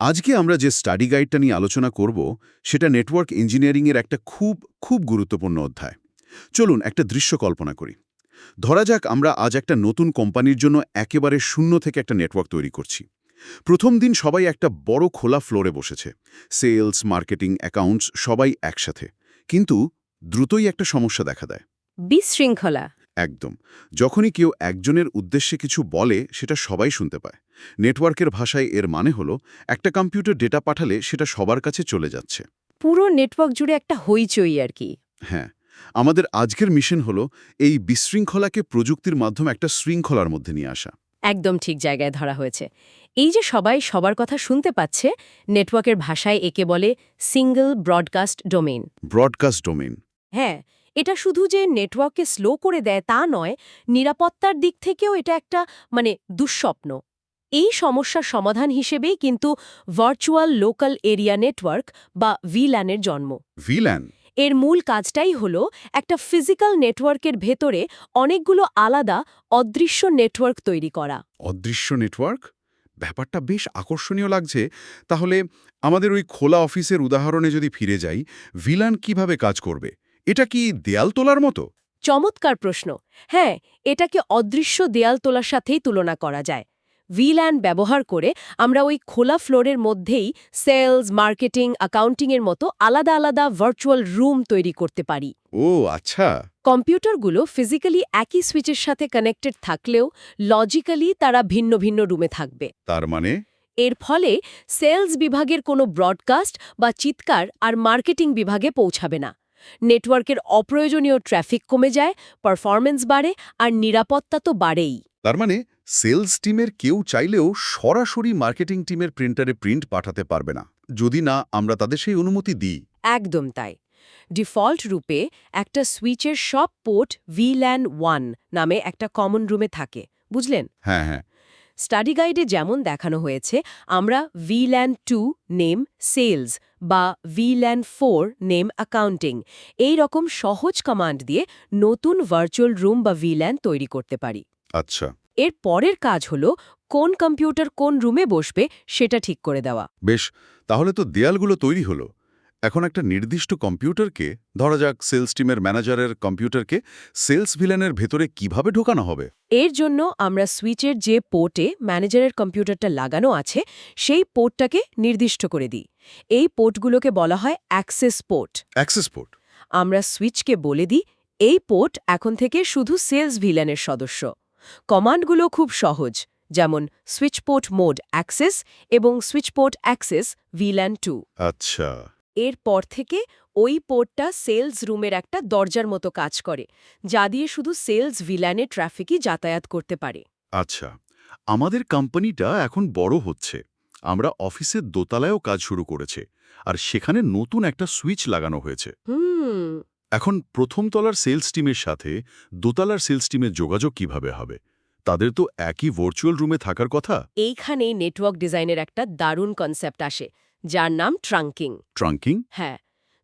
আজকে আমরা যে স্টাডি গাইডটা নিয়ে আলোচনা করব সেটা নেটওয়ার্ক ইঞ্জিনিয়ারিংয়ের একটা খুব খুব গুরুত্বপূর্ণ অধ্যায়। চলুন একটা দৃশ্য কল্পনা করি। ধরা যাক আমরা আজ একটা নতুন কোম্পানির জন্য একেবারে শূন্য থেকে একটা নেটওয়ার্ক তৈরি করছি। প্রথম দিন সবাই একটা বড় খোলা ফ্লোরে বসেছে। সেলস মার্কেটিং অ্যাকাউন্টস সবাই একসাথে। কিন্তু দ্রুতই একটা সমস্যা দেখা দেয়। বিশৃঙ্খলা। একদম। যখনই কেউ একজনের উদ্দেশ্যে কিছু বলে সেটা সবাই শুনতে পায়। নেটওয়ার্কের ভাষায় এর মানে হলো একটা কম্পিউটার ডেটা পাঠালে সেটা সবার কাছে চলে যাচ্ছে। পুরো নেটওয়ার্ক জুড়ে একটা হইচই আর কি। হ্যাঁ আমাদের আজকের মিশন হলো এই বিশৃঙ্খলাকে প্রযুক্তির মাধ্যমে একটা শৃঙ্খলার মধ্যে নিয়ে আসা। একদম ঠিক জায়গায় ধরা হয়েছে। এই যে সবাই সবার কথা শুনতে পাচ্ছে নেটওয়ার্কের ভাষায় একে বলে single broadcast domain broadcast domain হ্যাঁ এটা শুধু যে নেটওয়ার্ককে স্লো করে দেয় তা নয় নিরাপত্তার দিক থেকেও এটা একটা মানে দুঃস্বপ্ন। এই সমস্যার সমাধান হিসেবেই কিন্তু ভার্চুয়াল লোকাল এরিয়া নেটওয়ার্ক বা ভিল্যানের জন্ম। ভিল্যান? এর মূল কাজটাই হল একটা ফিজিক্যাল নেটওয়ার্কের ভেতরে অনেকগুলো আলাদা অদৃশ্য নেটওয়ার্ক তৈরি করা। অদৃশ্য নেটওয়ার্ক? ব্যাপারটা বেশ আকর্ষণীয় লাগছে। তাহলে আমাদের ওই খোলা অফিসের উদাহরণে যদি ফিরে যাই ভিলান কীভাবে কাজ করবে? এটা কি দেয়াল তোলার মতো? চমৎকার প্রশ্ন। হ্যাঁ এটাকে অদৃশ্য দেয়াল তোলার সাথেই তুলনা করা যায়। ভিল্যান ব্যবহার করে আমরা ওই খোলা ফ্লোরের মধ্যেই সেলস মার্কেটিং অ্যাকাউন্টিংয়ের মতো আলাদা আলাদা ভার্চুয়াল রুম তৈরি করতে পারি। ও আচ্ছা। কম্পিউটারগুলো ফিজিক্যালি একই সুইচের সাথে কানেক্টেড থাকলেও লজিক্যালি তারা ভিন্ন ভিন্ন রুমে থাকবে। তার মানে? এর ফলে সেলস বিভাগের কোনো ব্রডকাস্ট বা চিৎকার আর মার্কেটিং বিভাগে পৌঁছাবে না। নেটওয়ার্কের অপ্রয়োজনীয় ট্র্যাফিক কমে যায় পারফরমেন্স বাড়ে আর নিরাপত্তা তো বাড়েই। তার মানে সেলস টিমের কেউ চাইলেও সরাসরি মার্কেটিং টিমের প্রিন্টারে প্রিন্ট পাঠাতে পারবে না। যদি না আমরা তাদের সেই অনুমতি দিই। একদম তাই। ডিফল্ট রূপে একটা সুইচের সব পোর্ট ভিল্যান ওয়ান নামে একটা কমন রুমে থাকে বুঝলেন? হ্যাঁ হ্যাঁ। স্টাডি গাইডে যেমন দেখানো হয়েছে আমরা ভিল্যান টু নেম সেলস বা ভিল্যান ফোর নেম অ্যাকাউন্টিং এই রকম সহজ কমান্ড দিয়ে নতুন ভার্চুয়াল রুম বা ভিল্যান তৈরি করতে পারি। আচ্ছা। এর পরের কাজ হল কোন কম্পিউটার কোন রুমে বসবে সেটা ঠিক করে দেওয়া। বেশ তাহলে তো দেয়ালগুলো তৈরি হলো। এখন একটা নির্দিষ্ট কম্পিউটারকে ধরা যাক সেলস টিমের ম্যানেজারের কম্পিউটারকে সেলস ভিলেনের ভেতরে কীভাবে ঢোকানো হবে? এর জন্য আমরা সুইচের যে পোর্টে ম্যানেজারের কম্পিউটারটা লাগানো আছে সেই পোর্টটাকে নির্দিষ্ট করে দিই। এই পোর্টগুলোকে বলা হয় অ্যাক্সেস পোর্ট। Access port. আমরা সুইচকে বলে দিই এই পোর্ট এখন থেকে শুধু সেলস ভিলেনের সদস্য। কমান্ডগুলো খুব সহজ যেমন সুইচপোর্ট মোড অ্যাক্সেস এবং সুইচপোর্ট অ্যাক্সেস ভিল্যান টু আচ্ছা। এরপর থেকে ওই পোর্টটা সেলস রুমের একটা দরজার মতো কাজ করে যা দিয়ে শুধু সেলস ভিল্যানে ট্রাফিকই যাতায়াত করতে পারে। আচ্ছা আমাদের কোম্পানিটা এখন বড় হচ্ছে। আমরা অফিসের দোতলায়ও কাজ শুরু করেছে আর সেখানে নতুন একটা সুইচ লাগানো হয়েছে। হুম এখন প্রথম তলার সেলস টিমের সাথে দোতলার সেলস টিমের যোগাযোগ কীভাবে হবে? তাদের তো একই ভার্চুয়াল রুমে থাকার কথা। এইখানেই নেটওয়ার্ক ডিজাইনের একটা দারুণ কনসেপ্ট আসে যার নাম ট্রাঙ্কিং ট্রাঙ্কিং হ্যাঁ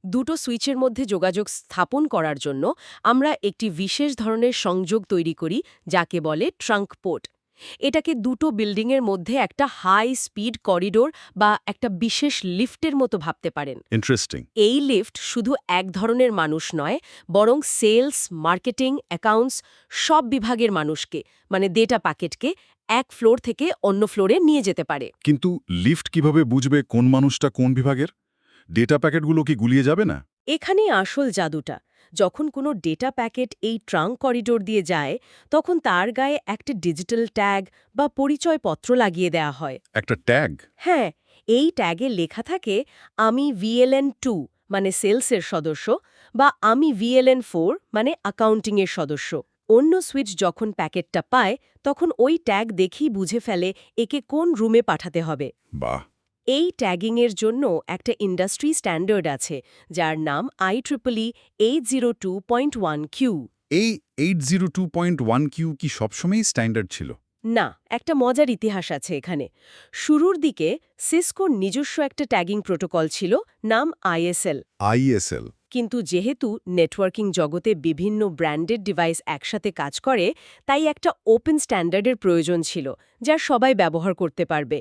দুটো সুইচের মধ্যে যোগাযোগ স্থাপন করার জন্য আমরা একটি বিশেষ ধরনের সংযোগ তৈরি করি যাকে বলে ট্রাঙ্ক পোর্ট এটাকে দুটো বিল্ডিংয়ের মধ্যে একটা হাই স্পিড করিডোর বা একটা বিশেষ লিফটের মতো ভাবতে পারেন। ইন্টারেস্টিং এই লিফট শুধু এক ধরনের মানুষ নয় বরং সেলস মার্কেটিং অ্যাকাউন্টস সব বিভাগের মানুষকে মানে ডেটা প্যাকেটকে এক ফ্লোর থেকে অন্য ফ্লোরে নিয়ে যেতে পারে। কিন্তু লিফট কীভাবে বুঝবে কোন মানুষটা কোন বিভাগের? ডেটা প্যাকেটগুলো কি গুলিয়ে যাবে না? এখানেই আসল জাদুটা। যখন কোনো ডেটা প্যাকেট এই ট্রাঙ্ক করিডোর দিয়ে যায় তখন তার গায়ে একটা ডিজিটাল ট্যাগ বা পরিচয়পত্র লাগিয়ে দেয়া হয়। একটা ট্যাগ হ্যাঁ এই ট্যাগে লেখা থাকে আমি ভিএলএন টু মানে সেলসের সদস্য বা আমি ভিএলএন ফোর মানে অ্যাকাউন্টিংয়ের সদস্য। অন্য সুইচ যখন প্যাকেটটা পায় তখন ওই ট্যাগ দেখেই বুঝে ফেলে একে কোন রুমে পাঠাতে হবে। বাহ! এই ট্যাগিংয়ের জন্য একটা ইন্ডাস্ট্রি স্ট্যান্ডার্ড আছে যার নাম I triple eight zero two point one Q. এই eight zero two point one Q কি সবসময়ই স্ট্যান্ডার্ড ছিল? না একটা মজার ইতিহাস আছে এখানে। শুরুর দিকে সিসকোর নিজস্ব একটা ট্যাগিং প্রোটোকল ছিল নাম আইএসএল। আইএসএল। কিন্তু যেহেতু নেটওয়ার্কিং জগতে বিভিন্ন ব্র্যান্ডেড ডিভাইস একসাথে কাজ করে তাই একটা ওপেন স্ট্যান্ডার্ডের প্রয়োজন ছিল যা সবাই ব্যবহার করতে পারবে।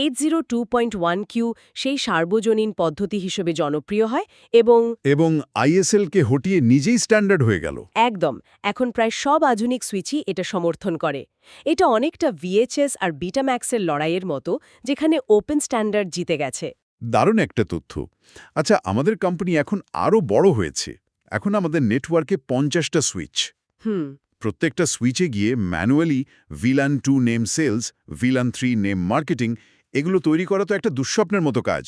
Eight zero two point one Q সেই সার্বজনীন পদ্ধতি হিসেবে জনপ্রিয় হয় এবং এবং আইএসএলকে হটিয়ে নিজেই স্ট্যান্ডার্ড হয়ে গেল। একদম এখন প্রায় সব আধুনিক সুইচই এটা সমর্থন করে। এটা অনেকটা ভিএচএস আর বিটাম্যাক্সের লড়াইয়ের মতো যেখানে ওপেন স্ট্যান্ডার্ড জিতে গেছে। দারুণ একটা তথ্য। আচ্ছা আমাদের কোম্পানি এখন আরও বড় হয়েছে। এখন আমাদের নেটওয়ার্কে পঞ্চাশটা সুইচ হুম। প্রত্যেকটা সুইচে গিয়ে manually VLAN two name sales VLAN three name marketing এগুলো তৈরি করা তো একটা দুঃস্বপ্নের মতো কাজ।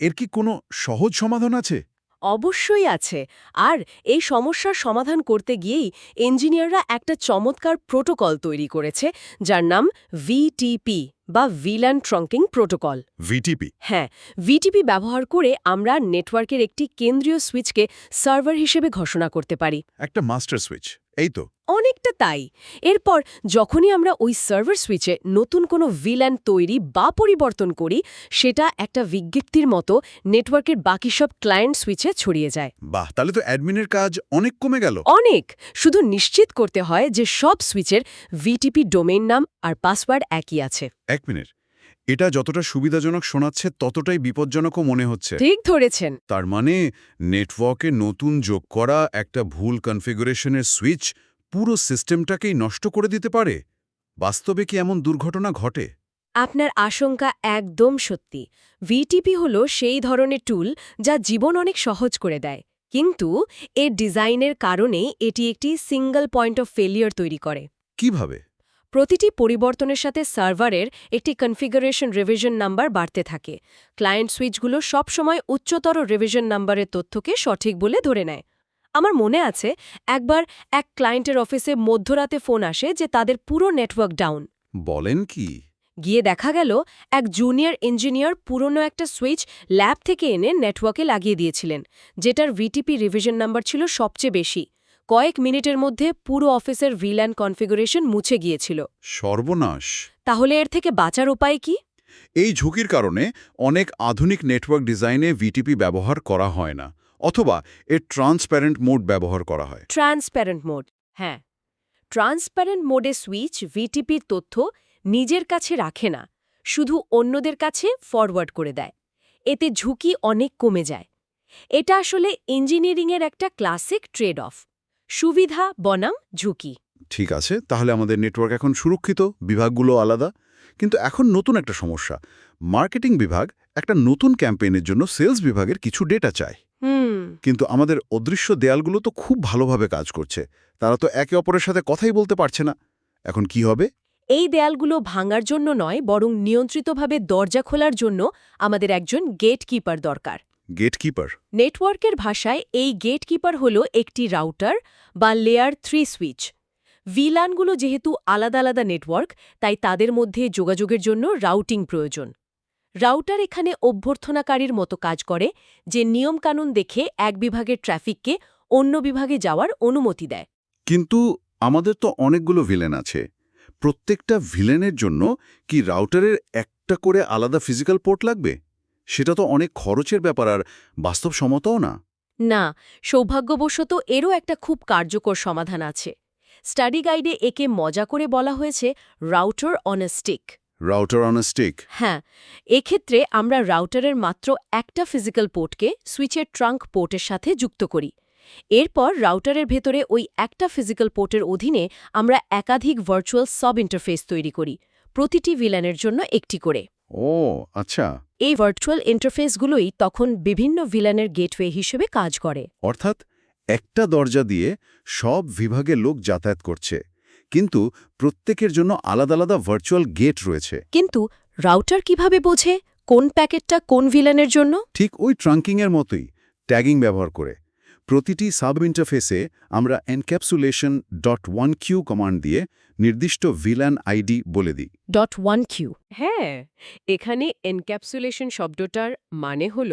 এর কি কোনো সহজ সমাধান আছে? অবশ্যই আছে। আর এই সমস্যার সমাধান করতে গিয়েই ইঞ্জিনিয়াররা একটা চমৎকার প্রোটোকল তৈরি করেছে যার নাম ভিটিপি বা ভিলান ট্রঙ্কিং প্রোটোকল। ভিটিপি। হ্যাঁ ভিটিপি ব্যবহার করে আমরা নেটওয়ার্কের একটি কেন্দ্রীয় সুইচকে সার্ভার হিসেবে ঘোষণা করতে পারি। একটা মাস্টার সুইচ। এই তো অনেকটা তাই। এরপর যখনই আমরা ওই সার্ভার সুইচে নতুন কোনো ভিল্যান তৈরি বা পরিবর্তন করি সেটা একটা বিজ্ঞপ্তির মতো নেটওয়ার্কের বাকি সব ক্লায়েন্ট সুইচে ছড়িয়ে যায়। বাহ তাহলে তো অ্যাডমিনের কাজ অনেক কমে গেল। অনেক! শুধু নিশ্চিত করতে হয় যে সব সুইচের ভিটিপি ডোমেইন নাম আর পাসওয়ার্ড একই আছে। এক মিনিট। এটা যতটা সুবিধাজনক শোনাচ্ছে ততটাই বিপজ্জনকও মনে হচ্ছে। ঠিক ধরেছেন। তার মানে নেটওয়ার্কে নতুন যোগ করা একটা ভুল কনফিগারেশনের সুইচ পুরো সিস্টেমটাকেই নষ্ট করে দিতে পারে। বাস্তবে কি এমন দুর্ঘটনা ঘটে? আপনার আশঙ্কা একদম সত্যি। ভিটিপি হল সেই ধরনের টুল যা জীবন অনেক সহজ করে দেয়। কিন্তু এর ডিজাইনের কারণেই এটি একটি সিঙ্গল পয়েন্ট অফ ফেলিয়ার তৈরি করে। কীভাবে? প্রতিটি পরিবর্তনের সাথে সার্ভারের একটি কনফিগারেশন রিভিশন নাম্বার বাড়তে থাকে। ক্লায়েন্ট সুইচগুলো সবসময় উচ্চতর রিভিশন নাম্বারের তথ্যকে সঠিক বলে ধরে নেয়। আমার মনে আছে একবার এক ক্লায়েন্টের অফিসে মধ্যরাতে ফোন আসে যে তাদের পুরো নেটওয়ার্ক ডাউন। বলেন কি? গিয়ে দেখা গেল এক জুনিয়র ইঞ্জিনিয়ার পুরনো একটা সুইচ ল্যাব থেকে এনে নেটওয়ার্কে লাগিয়ে দিয়েছিলেন যেটার ভিটিপি রিভিশন নাম্বার ছিল সবচেয়ে বেশি। কয়েক মিনিটের মধ্যে পুরো অফিসের ভিল্যান কনফিগারেশন মুছে গিয়েছিল। সর্বনাশ। তাহলে এর থেকে বাঁচার উপায় কি? এই ঝুঁকির কারণে অনেক আধুনিক নেটওয়ার্ক ডিজাইনে ভিটিপি ব্যবহার করা হয় না অথবা এর ট্রান্সপ্যারেন্ট মোড ব্যবহার করা হয়। ট্রান্সপ্যারেন্ট মোড হ্যাঁ। ট্রান্সপ্যারেন্ট মোডে সুইচ ভিটিপির তথ্য নিজের কাছে রাখে না শুধু অন্যদের কাছে ফরওয়ার্ড করে দেয়। এতে ঝুঁকি অনেক কমে যায়। এটা আসলে ইঞ্জিনিয়ারিংয়ের একটা ক্লাসিক ট্রেড অফ সুবিধা বনাম ঝুঁকি। ঠিক আছে তাহলে আমাদের নেটওয়ার্ক এখন সুরক্ষিত বিভাগগুলো আলাদা। কিন্তু এখন নতুন একটা সমস্যা। মার্কেটিং বিভাগ একটা নতুন ক্যাম্পেইনের জন্য সেলস বিভাগের কিছু ডেটা চায়। হুম। কিন্তু আমাদের অদৃশ্য দেয়ালগুলো তো খুব ভালোভাবে কাজ করছে। তারা তো একে অপরের সাথে কথাই বলতে পারছে না। এখন কি হবে? এই দেয়ালগুলো ভাঙার জন্য নয় বরং নিয়ন্ত্রিতভাবে দরজা খোলার জন্য আমাদের একজন গেটকিপার দরকার। গেটকিপার নেটওয়ার্কের ভাষায় এই গেটকিপার হল একটি রাউটার বা লেয়ার থ্রি সুইচ ভিলানগুলো যেহেতু আলাদা আলাদা নেটওয়ার্ক তাই তাদের মধ্যে যোগাযোগের জন্য রাউটিং প্রয়োজন। রাউটার এখানে অভ্যর্থনাকারীর মতো কাজ করে যে নিয়মকানুন দেখে এক বিভাগের ট্রাফিককে অন্য বিভাগে যাওয়ার অনুমতি দেয়। কিন্তু আমাদের তো অনেকগুলো ভিলেন আছে। প্রত্যেকটা ভিলেনের জন্য কি রাউটারের একটা করে আলাদা ফিজিক্যাল পোর্ট লাগবে? সেটা তো অনেক খরচের ব্যাপার আর বাস্তবসম্মতও না। না সৌভাগ্যবশত এরও একটা খুব কার্যকর সমাধান আছে। স্টাডি গাইডে একে মজা করে বলা হয়েছে router on a stick. Router on stick? হ্যাঁ এক্ষেত্রে আমরা রাউটারের মাত্র একটা ফিজিক্যাল পোর্টকে সুইচের ট্রাঙ্ক পোর্টের সাথে যুক্ত করি। এরপর রাউটারের ভেতরে ওই একটা ফিজিক্যাল পোর্টের অধীনে আমরা একাধিক ভার্চুয়াল সব ইন্টারফেস তৈরি করি প্রতিটি ভিলানের জন্য একটি করে। ও আচ্ছা। এই ভার্চুয়াল ইন্টারফেসগুলোই তখন বিভিন্ন ভিলানের গেটওয়ে হিসেবে কাজ করে। অর্থাৎ একটা দরজা দিয়ে সব বিভাগের লোক যাতায়াত করছে। কিন্তু প্রত্যেকের জন্য আলাদা আলাদা ভার্চুয়াল গেট রয়েছে। কিন্তু রাউটার কীভাবে বোঝে কোন প্যাকেটটা কোন ভিলানের জন্য? ঠিক ওই ট্রাঙ্কিংয়ের মতোই ট্যাগিং ব্যবহার করে। প্রতিটি সাব ইন্টারফেসে আমরা encapsulation dot one Q command দিয়ে নির্দিষ্ট ভিলান আইডি বলে দিই। ডট ওয়ান কিউ হ্যাঁ এখানে এনক্যাপসুলেশন শব্দটার মানে হল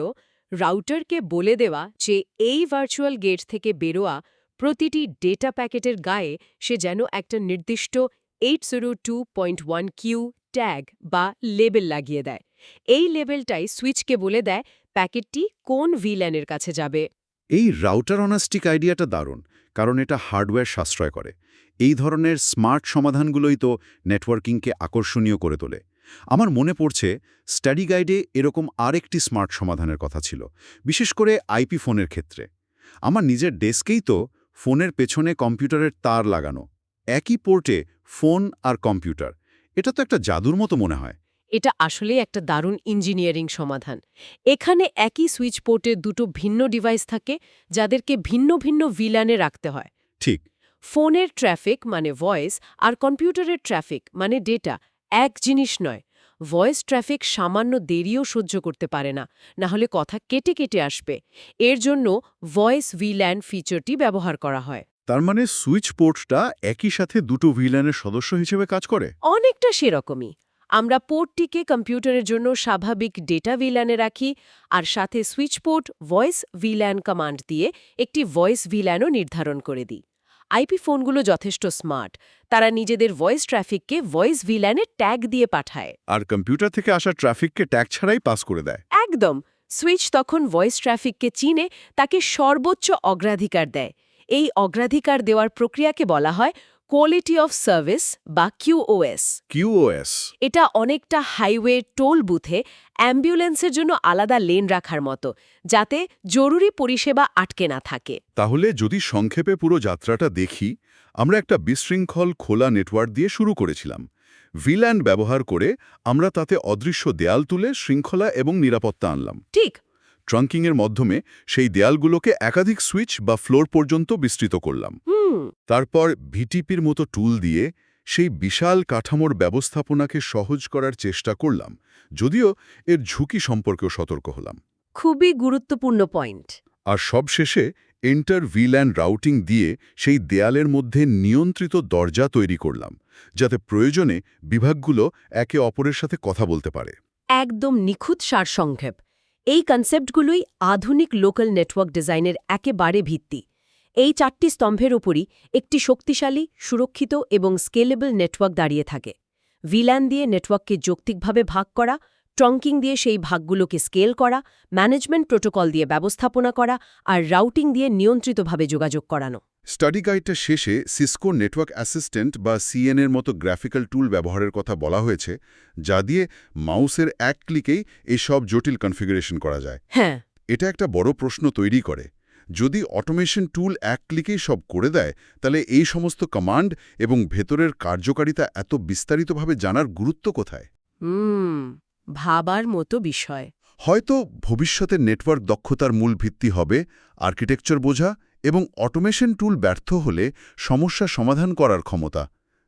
রাউটারকে বলে দেওয়া যে এই ভার্চুয়াল গেট থেকে বেরোয়া প্রতিটি ডেটা প্যাকেটের গায়ে সে যেন একটা নির্দিষ্ট eight zero two point one Q tag বা লেবেল লাগিয়ে দেয়। এই লেবেলটাই সুইচকে বলে দেয় প্যাকেটটি কোন ভিল্যানের কাছে যাবে। এই রাউটার অনাস্টিক আইডিয়াটা দারুণ, কারণ এটা হার্ডওয়্যার সাশ্রয় করে। এই ধরনের স্মার্ট সমাধানগুলোই তো নেটওয়ার্কিংকে আকর্ষণীয় করে তোলে। আমার মনে পড়ছে স্টাডি গাইডে এরকম আরেকটি স্মার্ট সমাধানের কথা ছিল, বিশেষ করে আইপি ফোনের ক্ষেত্রে। আমার নিজের ডেস্কেই তো ফোনের পেছনে কম্পিউটারের তার লাগানো। একই পোর্টে ফোন আর কম্পিউটার। এটা তো একটা জাদুর মতো মনে হয়। এটা আসলে একটা দারুণ ইঞ্জিনিয়ারিং সমাধান। এখানে একই সুইচ পোর্টে দুটো ভিন্ন ডিভাইস থাকে যাদেরকে ভিন্ন ভিন্ন ভিলানে রাখতে হয়। ঠিক। ফোনের ট্র্যাফিক মানে ভয়েস আর কম্পিউটারের ট্র্যাফিক মানে ডেটা এক জিনিস নয়। ভয়েস ট্র্যাফিক সামান্য দেরিও সহ্য করতে পারে না না হলে কথা কেটে কেটে আসবে। এর জন্য ভয়েস ভিল্যান ফিচারটি ব্যবহার করা হয়। তার মানে সুইচ পোর্টটা একই সাথে দুটো ভিলানের সদস্য হিসেবে কাজ করে? অনেকটা সেরকমই। আমরা পোর্টটিকে কম্পিউটারের জন্য স্বাভাবিক ডেটা ভিল্যানে রাখি আর সাথে switch port voice VLAN command দিয়ে একটি ভয়েস ভিল্যানও নির্ধারণ করে দিই। আইপি ফোনগুলো যথেষ্ট স্মার্ট। তারা নিজেদের ভয়েস ট্রাফিককে ভয়েস ভিল্যানে ট্যাগ দিয়ে পাঠায়। আর কম্পিউটার থেকে আসা ট্রাফিককে ট্যাগ ছাড়াই পাস করে দেয়। একদম। সুইচ তখন ভয়েস ট্রাফিককে চিনে তাকে সর্বোচ্চ অগ্রাধিকার দেয়। এই অগ্রাধিকার দেওয়ার প্রক্রিয়াকে বলা হয় কোয়ালিটি অফ সার্ভিস বা কিউওএস কিউওএস এটা অনেকটা হাইওয়ে টোল বুথে অ্যাম্বুলেন্সের জন্য আলাদা লেন রাখার মতো যাতে জরুরি পরিষেবা আটকে না থাকে। তাহলে যদি সংক্ষেপে পুরো যাত্রাটা দেখি আমরা একটা বিশৃঙ্খল খোলা নেটওয়ার্ক দিয়ে শুরু করেছিলাম। ভিল্যান্ড ব্যবহার করে আমরা তাতে অদৃশ্য দেয়াল তুলে শৃঙ্খলা এবং নিরাপত্তা আনলাম। ঠিক। ট্রাঙ্কিংয়ের মাধ্যমে সেই দেয়ালগুলোকে একাধিক সুইচ বা ফ্লোর পর্যন্ত বিস্তৃত করলাম। হুম। তারপর ভিটিপির মতো টুল দিয়ে সেই বিশাল কাঠামোর ব্যবস্থাপনাকে সহজ করার চেষ্টা করলাম যদিও এর ঝুঁকি সম্পর্কেও সতর্ক হলাম। খুবই গুরুত্বপূর্ণ পয়েন্ট। আর সবশেষে এন্টার ভিল্যান্ড রাউটিং দিয়ে সেই দেয়ালের মধ্যে নিয়ন্ত্রিত দরজা তৈরি করলাম যাতে প্রয়োজনে বিভাগগুলো একে অপরের সাথে কথা বলতে পারে। একদম নিখুঁত সারসংক্ষেপ। এই কনসেপ্টগুলোই আধুনিক লোকাল নেটওয়ার্ক ডিজাইনের একেবারে ভিত্তি। এই চারটি স্তম্ভের ওপরই একটি শক্তিশালী সুরক্ষিত এবং স্কেলেবল নেটওয়ার্ক দাঁড়িয়ে থাকে। ভিল্যান দিয়ে নেটওয়ার্ককে যৌক্তিকভাবে ভাগ করা ট্রঙ্কিং দিয়ে সেই ভাগগুলোকে স্কেল করা ম্যানেজমেন্ট প্রোটোকল দিয়ে ব্যবস্থাপনা করা আর রাউটিং দিয়ে নিয়ন্ত্রিতভাবে যোগাযোগ করানো। স্টাডি গাইডটা শেষে সিসকো নেটওয়ার্ক অ্যাসিস্ট্যান্ট বা সিএনএর মতো গ্রাফিক্যাল টুল ব্যবহারের কথা বলা হয়েছে যা দিয়ে মাউসের এক ক্লিকেই এসব জটিল কনফিগারেশন করা যায়। হ্যাঁ। এটা একটা বড় প্রশ্ন তৈরি করে। যদি অটোমেশন টুল এক ক্লিকেই সব করে দেয় তাহলে এই সমস্ত কমান্ড এবং ভেতরের কার্যকারিতা এত বিস্তারিতভাবে জানার গুরুত্ব কোথায়? হুম ভাবার মতো বিষয়। হয়তো ভবিষ্যতের নেটওয়ার্ক দক্ষতার মূল ভিত্তি হবে আর্কিটেকচার বোঝা এবং অটোমেশন টুল ব্যর্থ হলে সমস্যা সমাধান করার ক্ষমতা।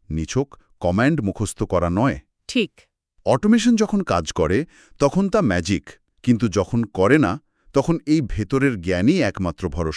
নিছক কমান্ড মুখস্থ করা নয়। ঠিক। অটোমেশন যখন কাজ করে তখন তা ম্যাজিক কিন্তু যখন করে না তখন এই ভেতরের জ্ঞানই একমাত্র ভরসা।